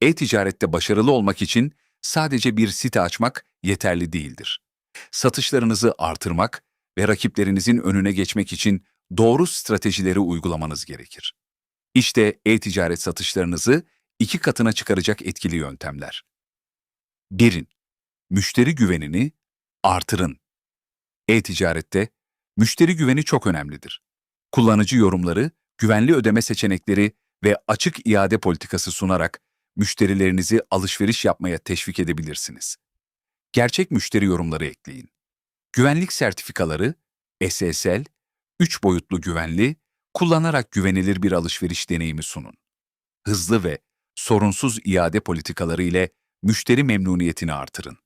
E-ticarette başarılı olmak için sadece bir site açmak yeterli değildir. Satışlarınızı artırmak ve rakiplerinizin önüne geçmek için doğru stratejileri uygulamanız gerekir. İşte e-ticaret satışlarınızı iki katına çıkaracak etkili yöntemler. 1. Müşteri güvenini artırın. E-ticarette müşteri güveni çok önemlidir. Kullanıcı yorumları, güvenli ödeme seçenekleri ve açık iade politikası sunarak müşterilerinizi alışveriş yapmaya teşvik edebilirsiniz. Gerçek müşteri yorumları ekleyin. Güvenlik sertifikaları, SSL, 3 boyutlu güvenli, kullanarak güvenilir bir alışveriş deneyimi sunun. Hızlı ve sorunsuz iade politikaları ile müşteri memnuniyetini artırın.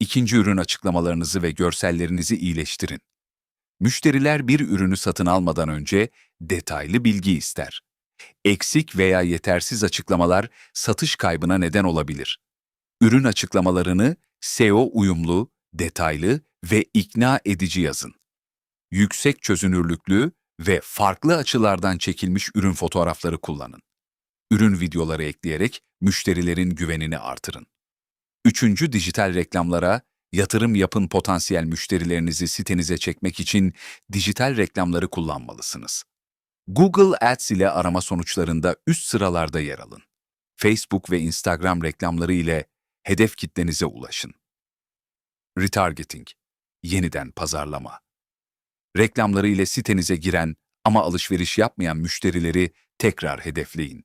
İkinci ürün açıklamalarınızı ve görsellerinizi iyileştirin. Müşteriler bir ürünü satın almadan önce detaylı bilgi ister. Eksik veya yetersiz açıklamalar satış kaybına neden olabilir. Ürün açıklamalarını SEO uyumlu, detaylı ve ikna edici yazın. Yüksek çözünürlüklü ve farklı açılardan çekilmiş ürün fotoğrafları kullanın. Ürün videoları ekleyerek müşterilerin güvenini artırın. Üçüncü dijital reklamlara yatırım yapın potansiyel müşterilerinizi sitenize çekmek için dijital reklamları kullanmalısınız. Google Ads ile arama sonuçlarında üst sıralarda yer alın. Facebook ve Instagram reklamları ile hedef kitlenize ulaşın. Retargeting, yeniden pazarlama. Reklamları ile sitenize giren ama alışveriş yapmayan müşterileri tekrar hedefleyin.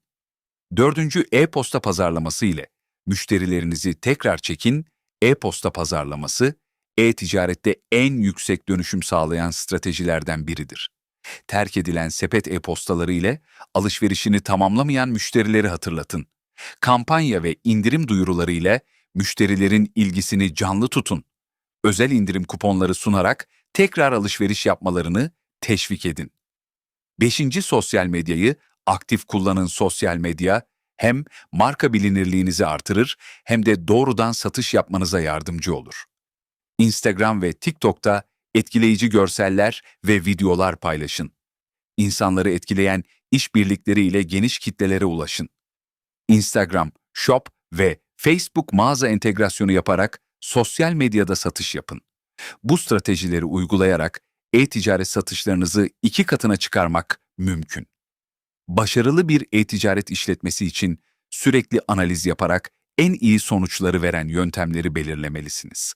Dördüncü e-posta pazarlaması ile müşterilerinizi tekrar çekin, e-posta pazarlaması, e-ticarette en yüksek dönüşüm sağlayan stratejilerden biridir. Terk edilen sepet e-postaları ile alışverişini tamamlamayan müşterileri hatırlatın. Kampanya ve indirim duyuruları ile müşterilerin ilgisini canlı tutun. Özel indirim kuponları sunarak tekrar alışveriş yapmalarını teşvik edin. Beşinci sosyal medyayı aktif kullanın sosyal medya hem marka bilinirliğinizi artırır hem de doğrudan satış yapmanıza yardımcı olur. Instagram ve TikTok'ta etkileyici görseller ve videolar paylaşın. İnsanları etkileyen işbirlikleriyle geniş kitlelere ulaşın. Instagram, Shop ve Facebook mağaza entegrasyonu yaparak sosyal medyada satış yapın. Bu stratejileri uygulayarak e-ticaret satışlarınızı iki katına çıkarmak mümkün. Başarılı bir e-ticaret işletmesi için sürekli analiz yaparak en iyi sonuçları veren yöntemleri belirlemelisiniz.